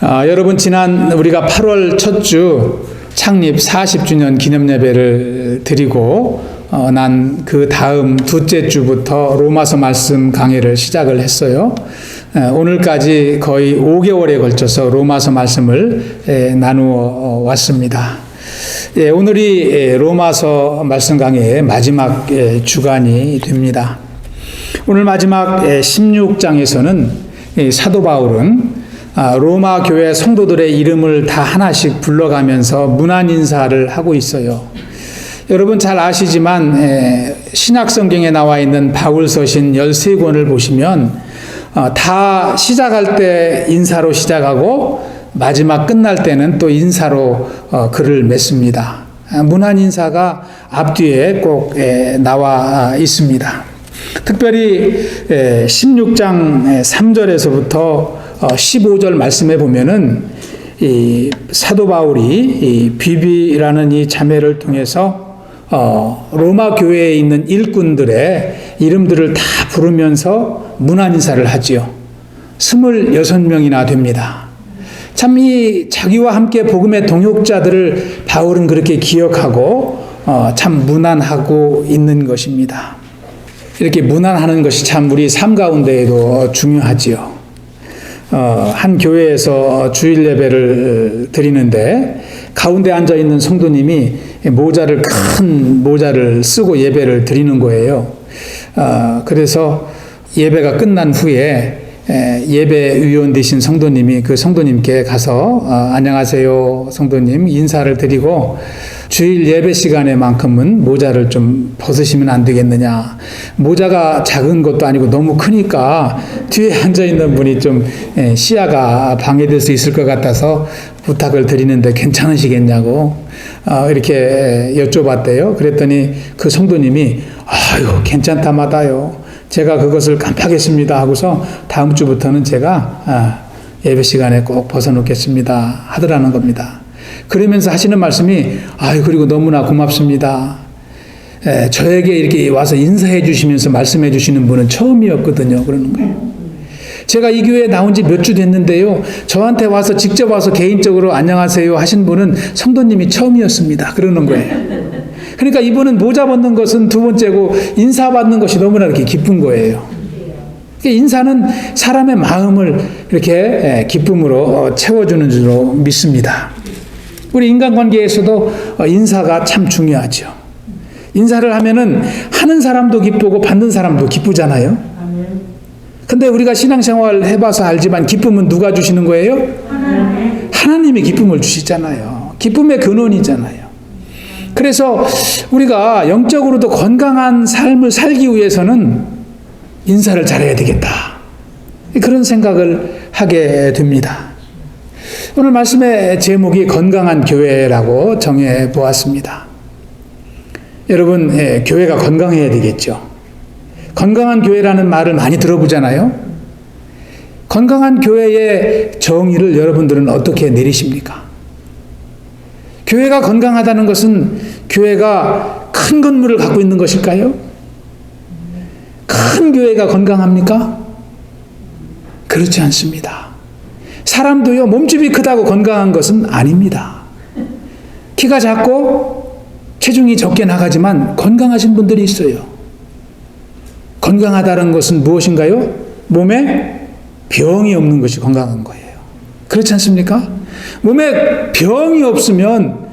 아, 여러분 지난 우리가 8월 첫 주 창립 40주년 기념 예배를 드리고 어, 난 그 다음 둘째 주부터 로마서 말씀 강의를 시작을 했어요. 에, 오늘까지 거의 5개월에 걸쳐서 로마서 말씀을 에, 나누어 왔습니다. 예, 오늘이 예, 로마서 말씀 강의의 마지막 예, 주간이 됩니다. 오늘 마지막 16장에서는 사도 바울은 아, 로마 교회 성도들의 이름을 다 하나씩 불러가면서 문안 인사를 하고 있어요. 여러분 잘 아시지만 신약 성경에 나와 있는 바울서신 13권을 보시면 어, 다 시작할 때 인사로 시작하고 마지막 끝날 때는 또 인사로 어, 글을 맺습니다. 아, 문안 인사가 앞뒤에 꼭 나와 있습니다. 특별히 16장 3절에서부터 15절 말씀에 보면은 이 사도 바울이 이 비비라는 이 자매를 통해서 어, 로마 교회에 있는 일꾼들의 이름들을 다 부르면서 문안 인사를 하지요. 26명이나 됩니다. 참 이 자기와 함께 복음의 동역자들을 바울은 그렇게 기억하고 어, 참 문안하고 있는 것입니다. 이렇게 문안하는 것이 참 우리 삶 가운데에도 중요하지요. 어, 한 교회에서 주일 예배를 드리는데 가운데 앉아 있는 성도님이 모자를 큰 모자를 쓰고 예배를 드리는 거예요. 어, 그래서 예배가 끝난 후에 예배 위원 되신 성도님이 그 성도님께 가서 어, 안녕하세요 성도님 인사를 드리고 주일 예배 시간에만큼은 모자를 좀 벗으시면 안 되겠느냐. 모자가 작은 것도 아니고 너무 크니까 뒤에 앉아 있는 분이 좀 예, 시야가 방해될 수 있을 것 같아서 부탁을 드리는데 괜찮으시겠냐고 어, 이렇게 여쭤봤대요. 그랬더니 그 성도님이 아유 괜찮다 마다요. 제가 그것을 깜빡했습니다 하고서 다음 주부터는 제가 아, 예배 시간에 꼭 벗어놓겠습니다 하더라는 겁니다. 그러면서 하시는 말씀이 아유 그리고 너무나 고맙습니다. 에, 저에게 이렇게 와서 인사해 주시면서 말씀해 주시는 분은 처음이었거든요. 그러는 거예요. 제가 이 교회에 나온 지 몇 주 됐는데요. 저한테 와서 직접 와서 개인적으로 안녕하세요 하신 분은 성도님이 처음이었습니다. 그러는 거예요. 그러니까 이분은 모자 벗는 것은 두 번째고 인사 받는 것이 너무나 이렇게 기쁜 거예요. 인사는 사람의 마음을 이렇게 기쁨으로 어, 채워주는 줄로 믿습니다. 우리 인간관계에서도 어, 인사가 참 중요하죠. 인사를 하면은 하는 사람도 기쁘고 받는 사람도 기쁘잖아요. 근데 우리가 신앙생활 해봐서 알지만 기쁨은 누가 주시는 거예요? 하나님. 하나님이 기쁨을 주시잖아요. 기쁨의 근원이잖아요. 그래서 우리가 영적으로도 건강한 삶을 살기 위해서는 인사를 잘해야 되겠다. 그런 생각을 하게 됩니다. 오늘 말씀의 제목이 건강한 교회라고 정해 보았습니다. 여러분, 예, 교회가 건강해야 되겠죠. 건강한 교회라는 말을 많이 들어보잖아요. 건강한 교회의 정의를 여러분들은 어떻게 내리십니까? 교회가 건강하다는 것은 교회가 큰 건물을 갖고 있는 것일까요? 큰 교회가 건강합니까? 그렇지 않습니다. 사람도요, 몸집이 크다고 건강한 것은 아닙니다. 키가 작고 체중이 적게 나가지만 건강하신 분들이 있어요. 건강하다는 것은 무엇인가요? 몸에 병이 없는 것이 건강한 거예요. 그렇지 않습니까? 몸에 병이 없으면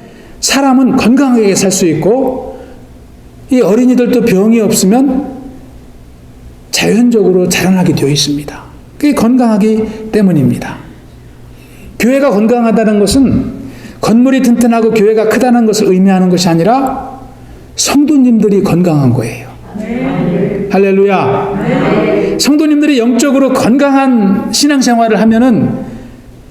사람은 건강하게 살 수 있고 이 어린이들도 병이 없으면 자연적으로 자라나게 되어 있습니다. 그게 건강하기 때문입니다. 교회가 건강하다는 것은 건물이 튼튼하고 교회가 크다는 것을 의미하는 것이 아니라 성도님들이 건강한 거예요. 네. 할렐루야. 네. 성도님들이 영적으로 건강한 신앙생활을 하면은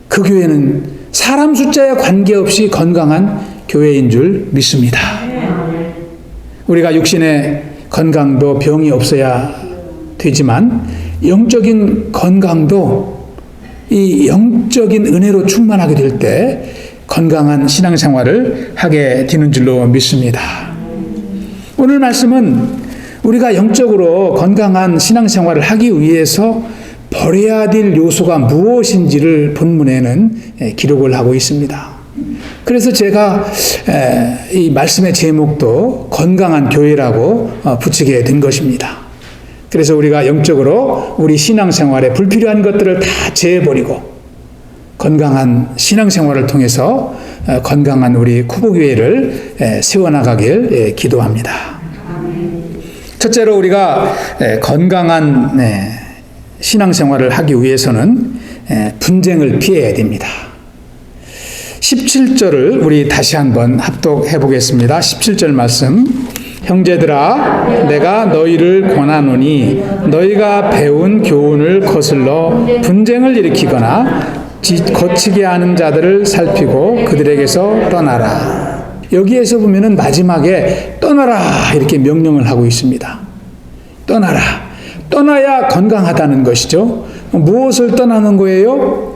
그 교회는 사람 숫자에 관계없이 건강한 교회인 줄 믿습니다. 우리가 육신의 건강도 병이 없어야 되지만 영적인 건강도 이 영적인 은혜로 충만하게 될 때 건강한 신앙생활을 하게 되는 줄로 믿습니다. 오늘 말씀은 우리가 영적으로 건강한 신앙생활을 하기 위해서 버려야 될 요소가 무엇인지를 본문에는 에, 기록을 하고 있습니다. 그래서 제가 에, 이 말씀의 제목도 건강한 교회라고 어, 붙이게 된 것입니다. 그래서 우리가 영적으로 우리 신앙생활에 불필요한 것들을 다 제해버리고 건강한 신앙생활을 통해서 어, 건강한 우리 쿠보교회를 에, 세워나가길 에, 기도합니다. 첫째로 우리가 에, 건강한 네, 신앙생활을 하기 위해서는 에, 분쟁을 피해야 됩니다. 17절을 우리 다시 한번 합독해 보겠습니다. 17절 말씀. 형제들아 내가 너희를 권하노니 너희가 배운 교훈을 거슬러 분쟁을 일으키거나 지- 거치게 하는 자들을 살피고 그들에게서 떠나라. 여기에서 보면은 마지막에 떠나라 이렇게 명령을 하고 있습니다. 떠나라. 떠나야 건강하다는 것이죠. 무엇을 떠나는 거예요?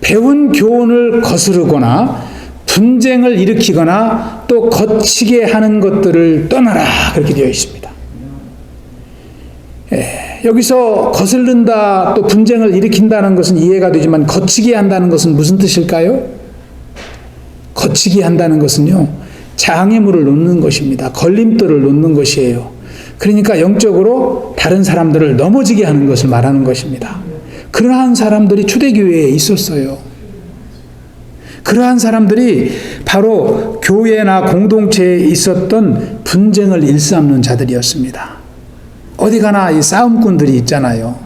배운 교훈을 거스르거나 분쟁을 일으키거나 또 거치게 하는 것들을 떠나라 그렇게 되어 있습니다. 예, 여기서 거슬른다 또 분쟁을 일으킨다는 것은 이해가 되지만 거치게 한다는 것은 무슨 뜻일까요? 거치게 한다는 것은요 장애물을 놓는 것입니다. 걸림돌을 놓는 것이에요. 그러니까 영적으로 다른 사람들을 넘어지게 하는 것을 말하는 것입니다. 그러한 사람들이 초대교회에 있었어요. 그러한 사람들이 바로 교회나 공동체에 있었던 분쟁을 일삼는 자들이었습니다. 어디 가나 이 싸움꾼들이 있잖아요.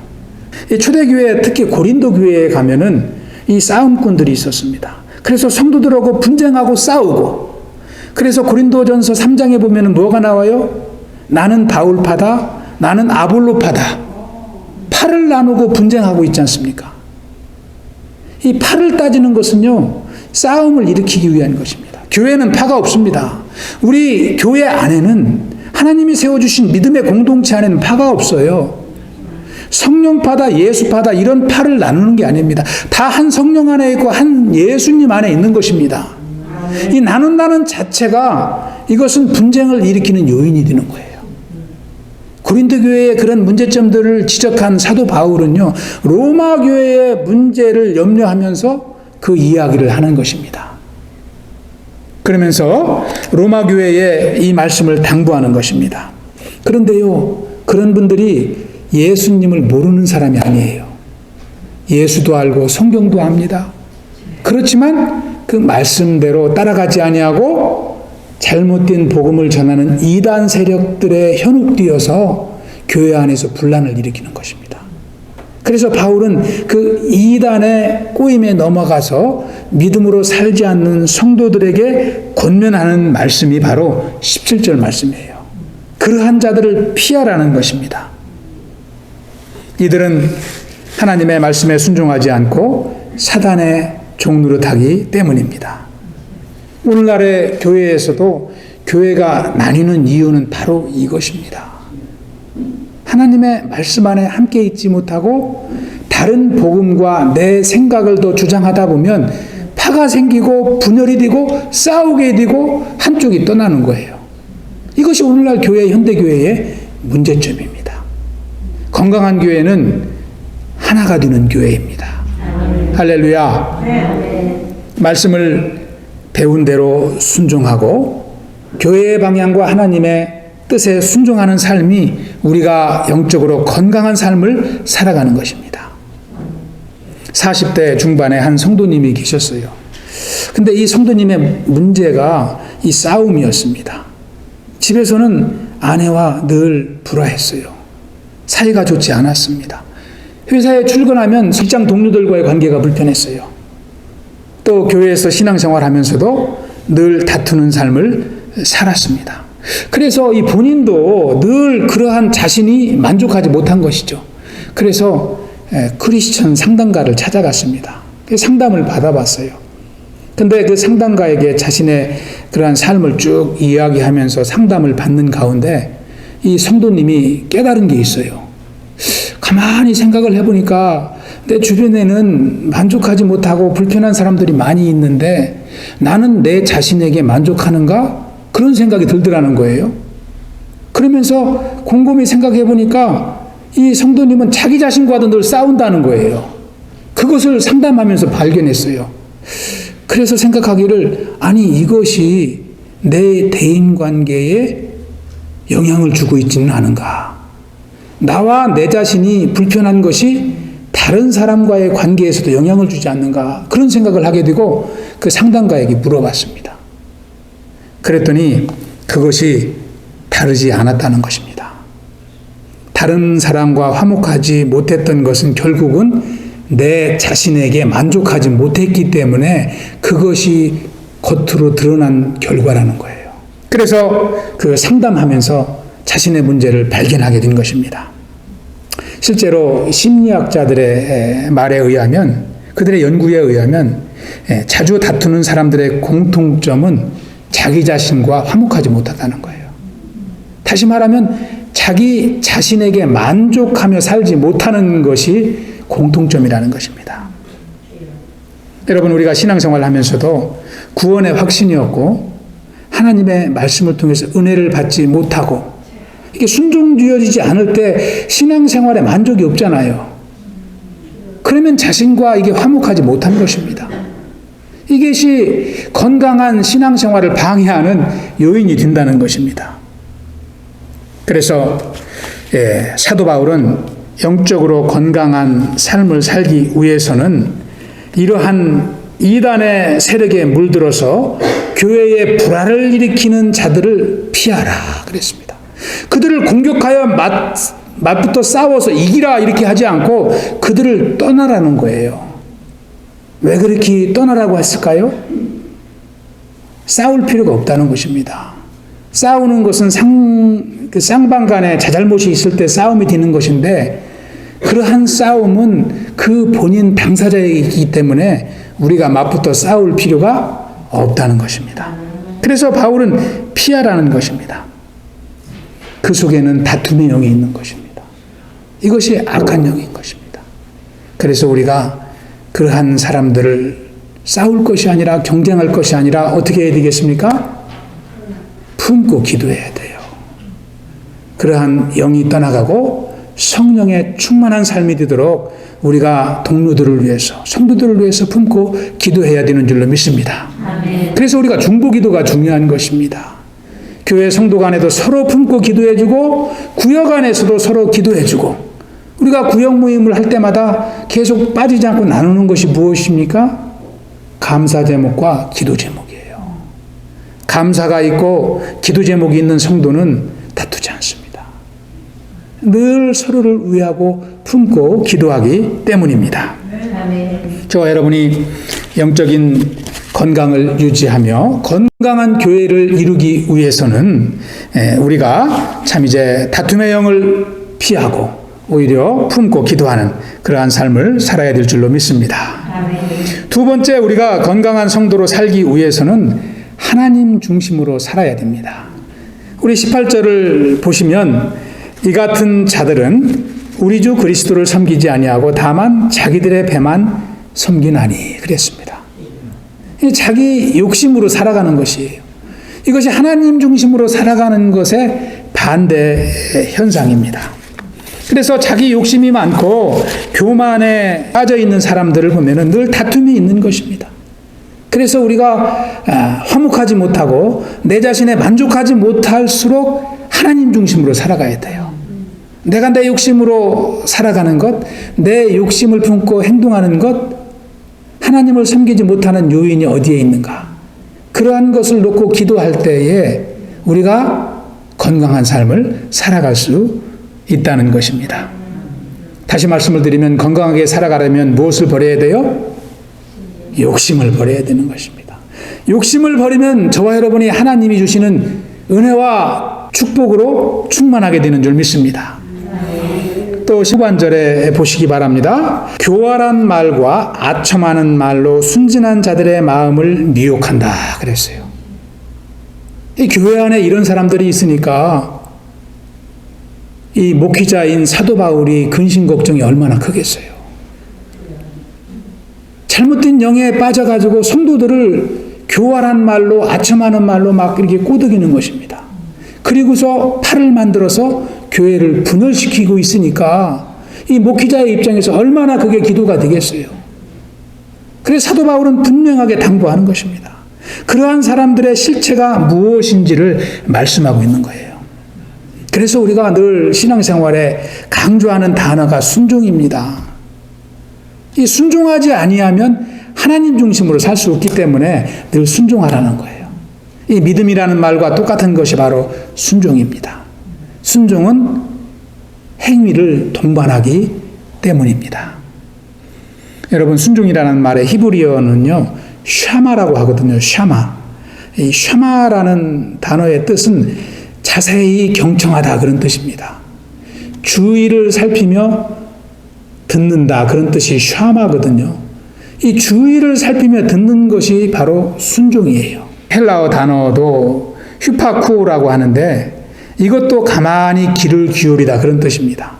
이 초대교회 특히 고린도 교회에 가면은 이 싸움꾼들이 있었습니다. 그래서 성도들하고 분쟁하고 싸우고 그래서 고린도전서 3장에 보면은 뭐가 나와요? 나는 바울파다, 나는 아볼로파다. 팔을 나누고 분쟁하고 있지 않습니까? 이 팔을 따지는 것은요, 싸움을 일으키기 위한 것입니다. 교회는 파가 없습니다. 우리 교회 안에는 하나님이 세워주신 믿음의 공동체 안에는 파가 없어요. 성령파다, 예수파다, 이런 파를 나누는 게 아닙니다. 다 한 성령 안에 있고 한 예수님 안에 있는 것입니다. 이 나눈다는 자체가 이것은 분쟁을 일으키는 요인이 되는 거예요. 고린도 교회의 그런 문제점들을 지적한 사도 바울은요, 로마 교회의 문제를 염려하면서 그 이야기를 하는 것입니다. 그러면서 로마 교회에 이 말씀을 당부하는 것입니다. 그런데요, 그런 분들이 예수님을 모르는 사람이 아니에요. 예수도 알고 성경도 압니다. 그렇지만 그 말씀대로 따라가지 아니하고 잘못된 복음을 전하는 이단 세력들의 현혹되어서 교회 안에서 분란을 일으키는 것입니다. 그래서 바울은 그 이단의 꼬임에 넘어가서 믿음으로 살지 않는 성도들에게 권면하는 말씀이 바로 17절 말씀이에요. 그러한 자들을 피하라는 것입니다. 이들은 하나님의 말씀에 순종하지 않고 사단의 종노릇하기 때문입니다. 오늘날의 교회에서도 교회가 나뉘는 이유는 바로 이것입니다. 하나님의 말씀 안에 함께 있지 못하고 다른 복음과 내 생각을 더 주장하다 보면 파가 생기고 분열이 되고 싸우게 되고 한쪽이 떠나는 거예요. 이것이 오늘날 교회 현대 교회의 문제점입니다. 건강한 교회는 하나가 되는 교회입니다. 할렐루야. 말씀을 배운 대로 순종하고 교회의 방향과 하나님의 뜻에 순종하는 삶이 우리가 영적으로 건강한 삶을 살아가는 것입니다. 40대 중반에 한 성도님이 계셨어요. 근데 이 성도님의 문제가 이 싸움이었습니다. 집에서는 아내와 늘 불화했어요. 사이가 좋지 않았습니다. 회사에 출근하면 직장 동료들과의 관계가 불편했어요. 또 교회에서 신앙생활 하면서도 늘 다투는 삶을 살았습니다. 그래서 이 본인도 늘 그러한 자신이 만족하지 못한 것이죠. 그래서 에, 크리스천 상담가를 찾아갔습니다. 그 상담을 받아봤어요. 근데 그 상담가에게 자신의 그러한 삶을 쭉 이야기하면서 상담을 받는 가운데 이 성도님이 깨달은 게 있어요. 가만히 생각을 해보니까 내 주변에는 만족하지 못하고 불편한 사람들이 많이 있는데 나는 내 자신에게 만족하는가? 그런 생각이 들더라는 거예요. 그러면서 곰곰이 생각해 보니까 이 성도님은 자기 자신과도 늘 싸운다는 거예요. 그것을 상담하면서 발견했어요. 그래서 생각하기를 아니 이것이 내 대인 관계에 영향을 주고 있지는 않은가? 나와 내 자신이 불편한 것이 다른 사람과의 관계에서도 영향을 주지 않는가? 그런 생각을 하게 되고 그 상담가에게 물어봤습니다. 그랬더니 그것이 다르지 않았다는 것입니다. 다른 사람과 화목하지 못했던 것은 결국은 내 자신에게 만족하지 못했기 때문에 그것이 겉으로 드러난 결과라는 거예요. 그래서 그 상담하면서 자신의 문제를 발견하게 된 것입니다. 실제로 심리학자들의 말에 의하면 그들의 연구에 의하면 예, 자주 다투는 사람들의 공통점은 자기 자신과 화목하지 못하다는 거예요. 다시 말하면 자기 자신에게 만족하며 살지 못하는 것이 공통점이라는 것입니다. 여러분 우리가 신앙생활을 하면서도 구원의 확신이 없고 하나님의 말씀을 통해서 은혜를 받지 못하고 이게 순종되어지지 않을 때 신앙생활에 만족이 없잖아요. 그러면 자신과 이게 화목하지 못한 것입니다. 이것이 건강한 신앙생활을 방해하는 요인이 된다는 것입니다. 그래서 예, 사도 바울은 영적으로 건강한 삶을 살기 위해서는 이러한 이단의 세력에 물들어서 교회에 불화를 일으키는 자들을 피하라 그랬습니다. 그들을 공격하여 맞, 맞부터 싸워서 이기라 이렇게 하지 않고 그들을 떠나라는 거예요. 왜 그렇게 떠나라고 했을까요? 싸울 필요가 없다는 것입니다. 싸우는 것은 상, 그 쌍방 간에 자잘못이 있을 때 싸움이 되는 것인데, 그러한 싸움은 그 본인 당사자이기 때문에 우리가 맞붙어 싸울 필요가 없다는 것입니다. 그래서 바울은 피하라는 것입니다. 그 속에는 다툼의 영이 있는 것입니다. 이것이 악한 영인 것입니다. 그래서 우리가 그러한 사람들을 싸울 것이 아니라 경쟁할 것이 아니라 어떻게 해야 되겠습니까? 품고 기도해야 돼요. 그러한 영이 떠나가고 성령의 충만한 삶이 되도록 우리가 동료들을 위해서, 성도들을 위해서 품고 기도해야 되는 줄로 믿습니다. 그래서 우리가 중보 기도가 중요한 것입니다. 교회 성도 간에도 서로 품고 기도해주고, 구역 안에서도 서로 기도해주고, 우리가 구역 모임을 할 때마다 계속 빠지지 않고 나누는 것이 무엇입니까? 감사 제목과 기도 제목이에요. 감사가 있고 기도 제목이 있는 성도는 다투지 않습니다. 늘 서로를 위하고 품고 기도하기 때문입니다. 저와 여러분이 영적인 건강을 유지하며 건강한 교회를 이루기 위해서는 우리가 참 이제 다툼의 영을 피하고 오히려 품고 기도하는 그러한 삶을 살아야 될 줄로 믿습니다. 두 번째 우리가 건강한 성도로 살기 위해서는 하나님 중심으로 살아야 됩니다. 우리 18절을 보시면 이 같은 자들은 우리 주 그리스도를 섬기지 아니하고 다만 자기들의 배만 섬기나니 그랬습니다. 자기 욕심으로 살아가는 것이에요. 이것이 하나님 중심으로 살아가는 것의 반대 현상입니다. 그래서 자기 욕심이 많고 교만에 빠져 있는 사람들을 보면은 늘 다툼이 있는 것입니다. 그래서 우리가 아, 화목하지 못하고 내 자신에 만족하지 못할수록 하나님 중심으로 살아가야 돼요. 내가 내 욕심으로 살아가는 것, 내 욕심을 품고 행동하는 것, 하나님을 섬기지 못하는 요인이 어디에 있는가? 그러한 것을 놓고 기도할 때에 우리가 건강한 삶을 살아갈 수 있다는 것입니다. 다시 말씀을 드리면 건강하게 살아가려면 무엇을 버려야 돼요? 욕심을 버려야 되는 것입니다. 욕심을 버리면 저와 여러분이 하나님이 주시는 은혜와 축복으로 충만하게 되는 줄 믿습니다. 또 10관절에 보시기 바랍니다. 교활한 말과 아첨하는 말로 순진한 자들의 마음을 미혹한다. 그랬어요. 이 교회 안에 이런 사람들이 있으니까 이 목회자인 사도 바울이 근심 걱정이 얼마나 크겠어요. 잘못된 영에 빠져가지고 성도들을 교활한 말로 아첨하는 말로 막 이렇게 꼬드기는 것입니다. 그리고서 팔을 만들어서 교회를 분열시키고 있으니까 이 목회자의 입장에서 얼마나 그게 기도가 되겠어요. 그래서 사도 바울은 분명하게 당부하는 것입니다. 그러한 사람들의 실체가 무엇인지를 말씀하고 있는 거예요. 그래서 우리가 늘 신앙생활에 강조하는 단어가 순종입니다. 이 순종하지 아니하면 하나님 중심으로 살 수 없기 때문에 늘 순종하라는 거예요. 이 믿음이라는 말과 똑같은 것이 바로 순종입니다. 순종은 행위를 동반하기 때문입니다. 여러분 순종이라는 말의 히브리어는요 샤마라고 하거든요. 샤마. 이 샤마라는 단어의 뜻은 자세히 경청하다 그런 뜻입니다. 주의를 살피며 듣는다 그런 뜻이 샤마거든요. 이 주의를 살피며 듣는 것이 바로 순종이에요. 헬라어 단어도 휴파쿠라고 하는데 이것도 가만히 귀를 기울이다 그런 뜻입니다.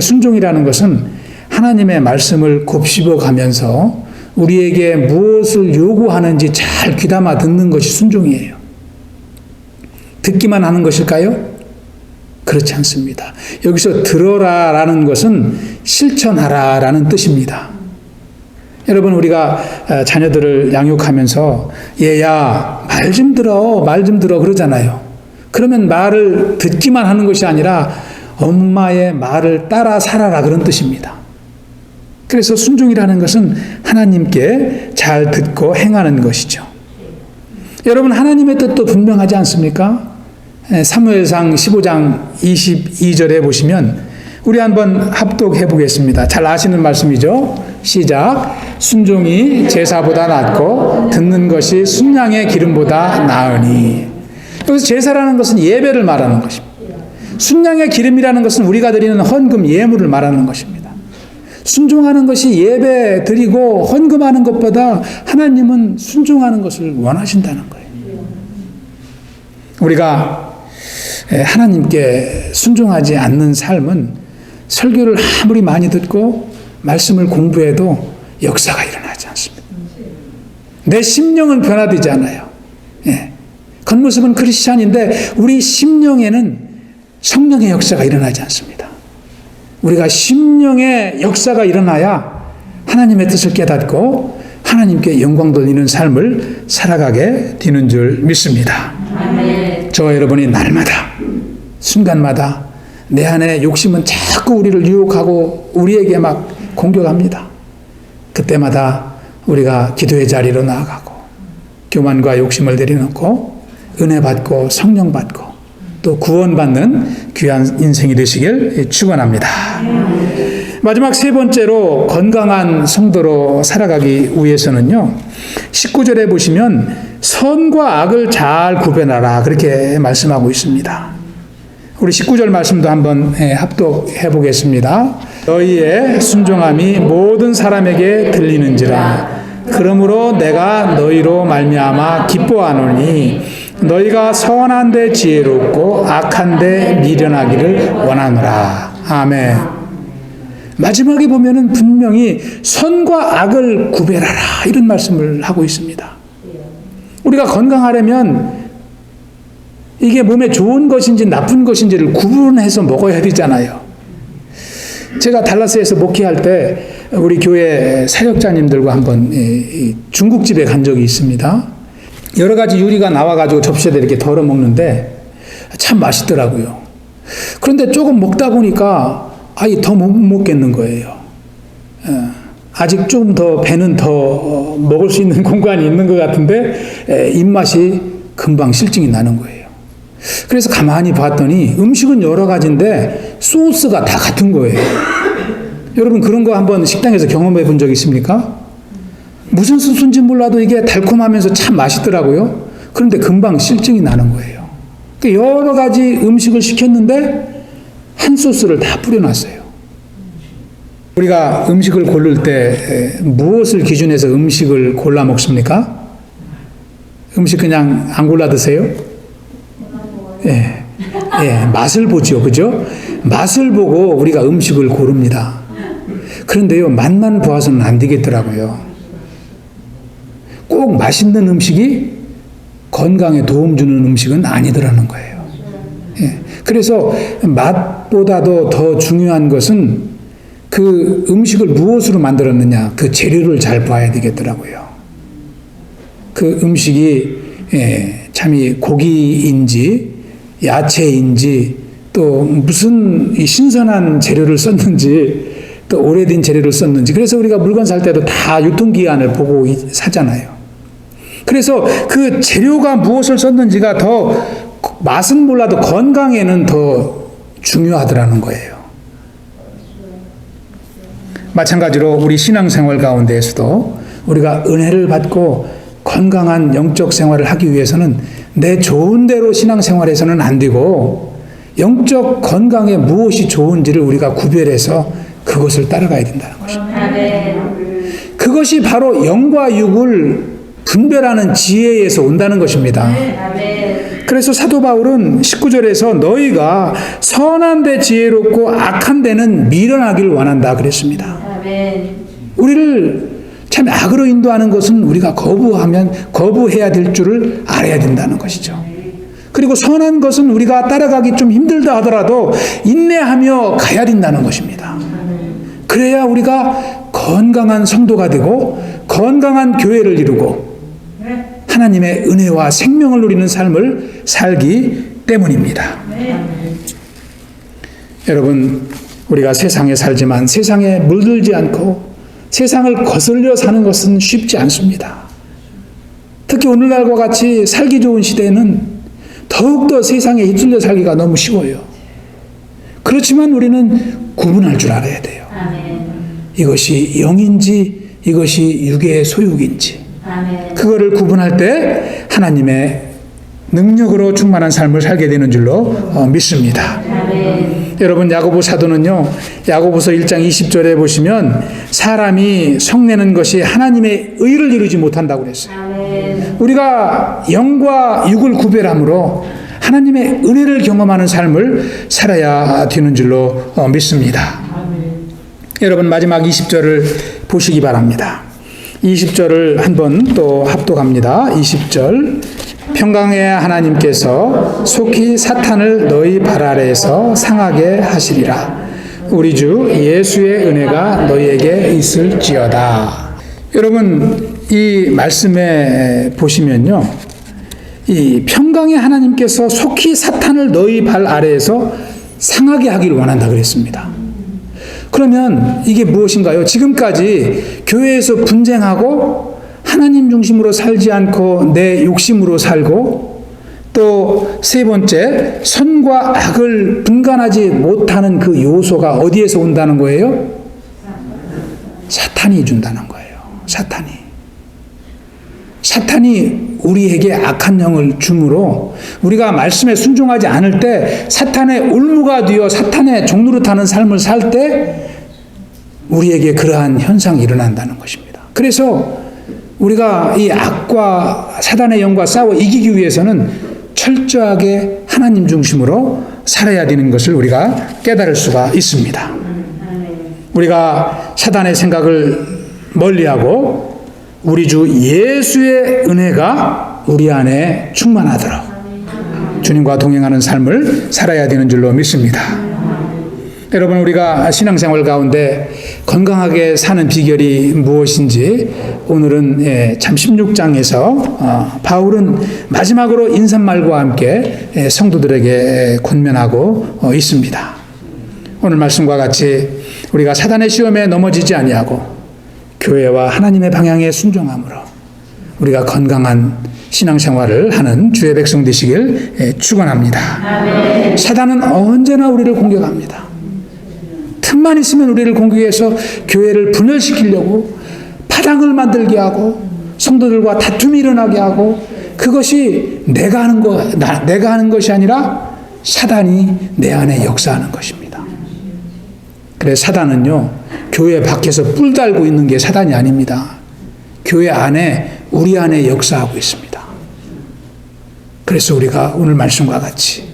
순종이라는 것은 하나님의 말씀을 곱씹어 가면서 우리에게 무엇을 요구하는지 잘 귀담아 듣는 것이 순종이에요. 듣기만 하는 것일까요? 그렇지 않습니다. 여기서 들어라 라는 것은 실천하라 라는 뜻입니다. 여러분 우리가 자녀들을 양육하면서 얘야 말 좀 들어 말 좀 들어 그러잖아요. 그러면 말을 듣기만 하는 것이 아니라 엄마의 말을 따라 살아라 그런 뜻입니다. 그래서 순종이라는 것은 하나님께 잘 듣고 행하는 것이죠. 여러분 하나님의 뜻도 분명하지 않습니까? 사무엘상 15장 22절에 보시면 우리 한번 합독해 보겠습니다. 잘 아시는 말씀이죠. 시작. 순종이 제사보다 낫고 듣는 것이 순양의 기름보다 나으니. 여기서 제사라는 것은 예배를 말하는 것입니다. 순양의 기름이라는 것은 우리가 드리는 헌금 예물을 말하는 것입니다. 순종하는 것이 예배 드리고 헌금하는 것보다 하나님은 순종하는 것을 원하신다는 거예요. 우리가 하나님께 순종하지 않는 삶은 설교를 아무리 많이 듣고 말씀을 공부해도 역사가 일어나지 않습니다. 내 심령은 변화되지 않아요. 예. 겉모습은 크리스찬인데 우리 심령에는 성령의 역사가 일어나지 않습니다. 우리가 심령의 역사가 일어나야 하나님의 뜻을 깨닫고 하나님께 영광 돌리는 삶을 살아가게 되는 줄 믿습니다. 저와 여러분이 날마다 순간마다 내 안에 욕심은 자꾸 우리를 유혹하고 우리에게 막 공격합니다. 그때마다 우리가 기도의 자리로 나아가고 교만과 욕심을 내려놓고 은혜 받고 성령 받고 또 구원받는 귀한 인생이 되시길 축원합니다. 마지막 세 번째로 건강한 성도로 살아가기 위해서는요. 19절에 보시면 선과 악을 잘 구별하라 그렇게 말씀하고 있습니다. 우리 19절 말씀도 한번 합독해 보겠습니다. 너희의 순종함이 모든 사람에게 들리는지라 그러므로 내가 너희로 말미암아 기뻐하노니 너희가 선한 데 지혜롭고 악한 데 미련하기를 원하노라. 아멘. 마지막에 보면은 분명히 선과 악을 구별하라 이런 말씀을 하고 있습니다. 우리가 건강하려면 이게 몸에 좋은 것인지 나쁜 것인지를 구분해서 먹어야 되잖아요. 제가 달라스에서 목회할 때 우리 교회 사역자님들과 한번 중국집에 간 적이 있습니다. 여러 가지 요리가 나와가지고 접시에 이렇게 덜어 먹는데 참 맛있더라고요. 그런데 조금 먹다 보니까 아예 더 못 먹겠는 거예요. 아직 좀 더 배는 더 먹을 수 있는 공간이 있는 것 같은데 입맛이 금방 실증이 나는 거예요. 그래서 가만히 봤더니 음식은 여러 가지인데 소스가 다 같은 거예요. 여러분 그런 거 한번 식당에서 경험해 본 적 있습니까? 무슨 소스인지 몰라도 이게 달콤하면서 참 맛있더라고요. 그런데 금방 실증이 나는 거예요. 여러 가지 음식을 시켰는데 한 소스를 다 뿌려놨어요. 우리가 음식을 고를 때 무엇을 기준해서 음식을 골라 먹습니까? 음식 그냥 안 골라 드세요? 예, 예, 맛을 보죠, 그죠? 맛을 보고 우리가 음식을 고릅니다. 그런데요, 맛만 보아서는 안 되겠더라고요. 꼭 맛있는 음식이 건강에 도움 주는 음식은 아니더라는 거예요. 예, 그래서 맛보다도 더 중요한 것은 그 음식을 무엇으로 만들었느냐, 그 재료를 잘 봐야 되겠더라고요. 그 음식이 예, 참이 고기인지 야채인지 또 무슨 이 신선한 재료를 썼는지 또 오래된 재료를 썼는지 그래서 우리가 물건 살 때도 다 유통기한을 보고 이- 사잖아요. 그래서 그 재료가 무엇을 썼는지가 더 맛은 몰라도 건강에는 더 중요하더라는 거예요. 마찬가지로 우리 신앙생활 가운데에서도 우리가 은혜를 받고 건강한 영적 생활을 하기 위해서는 내 좋은 대로 신앙생활에서는 안 되고 영적 건강에 무엇이 좋은지를 우리가 구별해서 그것을 따라가야 된다는 것입니다. 그것이 바로 영과 육을 분별하는 지혜에서 온다는 것입니다. 아멘. 그래서 사도 바울은 19절에서 너희가 선한 데 지혜롭고 악한 데는 미련하길 원한다 그랬습니다. 우리를 참 악으로 인도하는 것은 우리가 거부하면 거부해야 될 줄을 알아야 된다는 것이죠. 그리고 선한 것은 우리가 따라가기 좀 힘들다 하더라도 인내하며 가야 된다는 것입니다. 그래야 우리가 건강한 성도가 되고 건강한 교회를 이루고 하나님의 은혜와 생명을 누리는 삶을 살기 때문입니다. 여러분, 우리가 세상에 살지만 세상에 물들지 않고 세상을 거슬려 사는 것은 쉽지 않습니다. 특히 오늘날과 같이 살기 좋은 시대에는 더욱더 세상에 휩쓸려 살기가 너무 쉬워요. 그렇지만 우리는 구분할 줄 알아야 돼요. 이것이 영인지 이것이 육의 소욕인지 아멘. 그거를 구분할 때 하나님의 능력으로 충만한 삶을 살게 되는 줄로 어, 믿습니다. 여러분 야고보 사도는요. 야고보서 1장 20절에 보시면 사람이 성내는 것이 하나님의 의를 이루지 못한다고 그랬어요. 우리가 영과 육을 구별함으로 하나님의 은혜를 경험하는 삶을 살아야 되는 줄로 어, 믿습니다. 여러분 마지막 20절을 보시기 바랍니다. 20절을 한번 또 합독합니다. 20절 평강의 하나님께서 속히 사탄을 너희 발 아래에서 상하게 하시리라. 우리 주 예수의 은혜가 너희에게 있을지어다. 여러분 이 말씀에 보시면요. 이 평강의 하나님께서 속히 사탄을 너희 발 아래에서 상하게 하기를 원한다 그랬습니다. 그러면 이게 무엇인가요? 지금까지 교회에서 분쟁하고 하나님 중심으로 살지 않고 내 욕심으로 살고 또 세 번째 선과 악을 분간하지 못하는 그 요소가 어디에서 온다는 거예요? 사탄이 준다는 거예요. 사탄이. 사탄이 우리에게 악한 영을 주므로 우리가 말씀에 순종하지 않을 때 사탄의 올무가 되어 사탄의 종노릇하는 삶을 살 때 우리에게 그러한 현상이 일어난다는 것입니다. 그래서 우리가 이 악과 사단의 영과 싸워 이기기 위해서는 철저하게 하나님 중심으로 살아야 되는 것을 우리가 깨달을 수가 있습니다. 우리가 사단의 생각을 멀리하고 우리 주 예수의 은혜가 우리 안에 충만하도록 주님과 동행하는 삶을 살아야 되는 줄로 믿습니다. 여러분 우리가 신앙생활 가운데 건강하게 사는 비결이 무엇인지 오늘은 예, 참 16장에서 어, 바울은 마지막으로 인사말과 함께 예, 성도들에게 권면하고 어, 있습니다. 오늘 말씀과 같이 우리가 사단의 시험에 넘어지지 아니하고 교회와 하나님의 방향에 순종함으로 우리가 건강한 신앙생활을 하는 주의 백성 되시길 예, 축원합니다. 사단은 언제나 우리를 공격합니다. 틈만 있으면 우리를 공격해서 교회를 분열시키려고 파당을 만들게 하고 성도들과 다툼이 일어나게 하고 그것이 내가 하는 거 나, 내가 하는 것이 아니라 사단이 내 안에 역사하는 것입니다. 그래 사단은요 교회 밖에서 뿔 달고 있는 게 사단이 아닙니다. 교회 안에 우리 안에 역사하고 있습니다. 그래서 우리가 오늘 말씀과 같이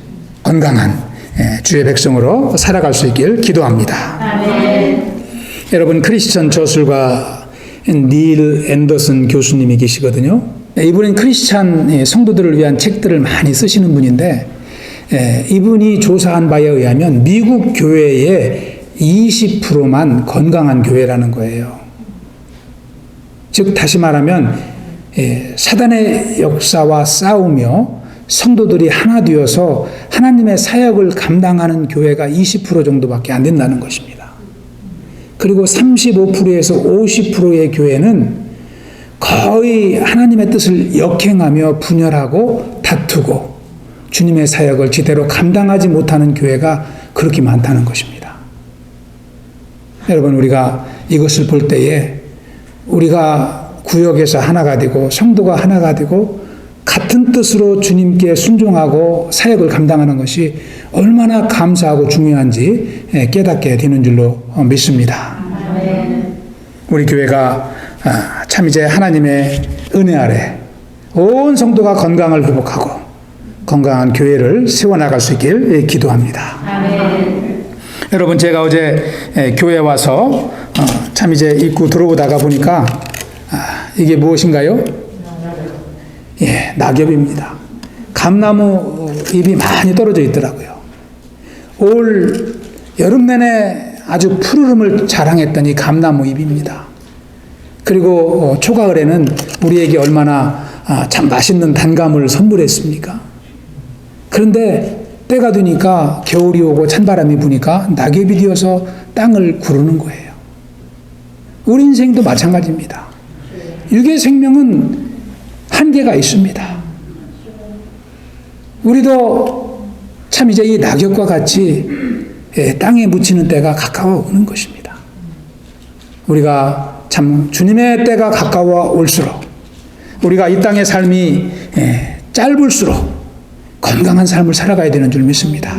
건강한 예, 주의 백성으로 살아갈 수 있길 기도합니다. 아멘. 여러분 크리스천 저술가 닐 앤더슨 교수님이 계시거든요. 네, 이분은 크리스찬 예, 성도들을 위한 책들을 많이 쓰시는 분인데 예, 이분이 조사한 바에 의하면 미국 교회의 20%만 건강한 교회라는 거예요. 즉 다시 말하면 예, 사단의 역사와 싸우며 성도들이 하나 되어서 하나님의 사역을 감당하는 교회가 20% 정도밖에 안 된다는 것입니다. 그리고 35%에서 50%의 교회는 거의 하나님의 뜻을 역행하며 분열하고 다투고 주님의 사역을 제대로 감당하지 못하는 교회가 그렇게 많다는 것입니다. 여러분, 우리가 이것을 볼 때에 우리가 구역에서 하나가 되고 성도가 하나가 되고 같은 뜻으로 주님께 순종하고 사역을 감당하는 것이 얼마나 감사하고 중요한지 예, 깨닫게 되는 줄로 믿습니다. 아멘. 우리 교회가 아, 참 이제 하나님의 은혜 아래 온 성도가 건강을 회복하고 건강한 교회를 세워나갈 수 있길 예, 기도합니다. 아멘. 여러분 제가 어제 예, 교회 와서 어, 참 이제 입구 들어오다가 보니까 아, 이게 무엇인가요? 예, 낙엽입니다. 감나무 잎이 많이 떨어져 있더라고요. 올 여름 내내 아주 푸르름을 자랑했던 이 감나무 잎입니다. 그리고 어, 초가을에는 우리에게 얼마나 아, 참 맛있는 단감을 선물했습니까? 그런데 때가 되니까 겨울이 오고 찬바람이 부니까 낙엽이 되어서 땅을 구르는 거예요. 우리 인생도 마찬가지입니다. 육의 생명은 한계가 있습니다. 우리도 참 이제 이 낙엽과 같이 예, 땅에 묻히는 때가 가까워 오는 것입니다. 우리가 참 주님의 때가 가까워 올수록 우리가 이 땅의 삶이 예, 짧을수록 건강한 삶을 살아가야 되는 줄 믿습니다.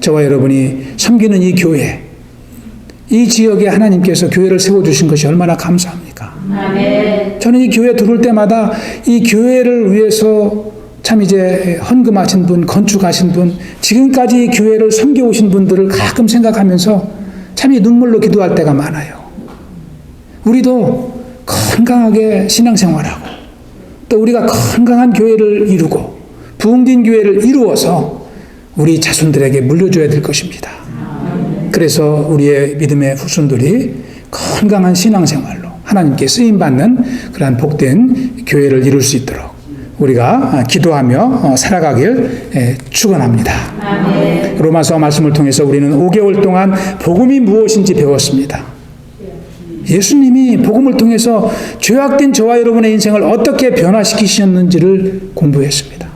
저와 여러분이 섬기는 이 교회, 이 지역에 하나님께서 교회를 세워주신 것이 얼마나 감사합니까? 저는 이 교회 들어올 때마다 이 교회를 위해서 참 이제 헌금하신 분, 건축하신 분, 지금까지 이 교회를 섬겨오신 분들을 가끔 생각하면서 참이 눈물로 기도할 때가 많아요. 우리도 건강하게 신앙생활하고 또 우리가 건강한 교회를 이루고 부흥된 교회를 이루어서 우리 자손들에게 물려줘야 될 것입니다. 그래서 우리의 믿음의 후손들이 건강한 신앙생활로 하나님께 쓰임 받는 그러한 복된 교회를 이룰 수 있도록 우리가 기도하며 어, 살아가길 예, 축원합니다. 로마서 말씀을 통해서 우리는 5개월 동안 복음이 무엇인지 배웠습니다. 예수님이 복음을 통해서 죄악된 저와 여러분의 인생을 어떻게 변화시키셨는지를 공부했습니다.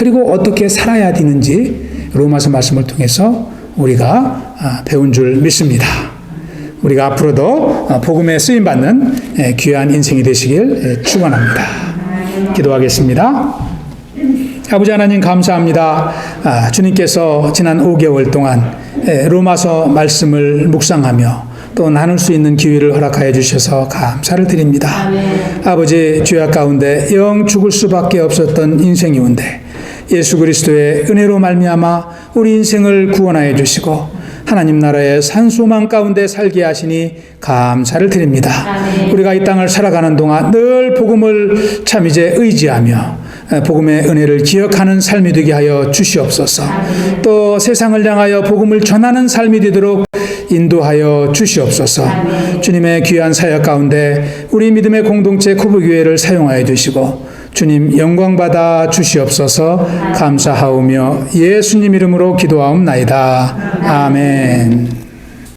그리고 어떻게 살아야 되는지 로마서 말씀을 통해서 우리가 아, 배운 줄 믿습니다. 우리가 앞으로도 아, 복음에 쓰임 받는 예, 귀한 인생이 되시길 예, 축원합니다. 기도하겠습니다. 아버지 하나님 감사합니다. 아, 주님께서 지난 5개월 동안 예, 로마서 말씀을 묵상하며 또 나눌 수 있는 기회를 허락하여 주셔서 감사를 드립니다. 아멘. 아버지 죄악 가운데 영 죽을 수밖에 없었던 인생이온데 예수 그리스도의 은혜로 말미암아 우리 인생을 구원하여 주시고 하나님 나라의 산소망 가운데 살게 하시니 감사를 드립니다. 아멘. 우리가 이 땅을 살아가는 동안 늘 복음을 참 이제 의지하며 복음의 은혜를 기억하는 삶이 되게 하여 주시옵소서. 또 세상을 향하여 복음을 전하는 삶이 되도록 인도하여 주시옵소서. 주님의 귀한 사역 가운데 우리 믿음의 공동체 쿠브교회를 사용하여 주시고 주님 영광 받아 주시옵소서. 감사하오며 예수님 이름으로 기도하옵나이다. 아멘.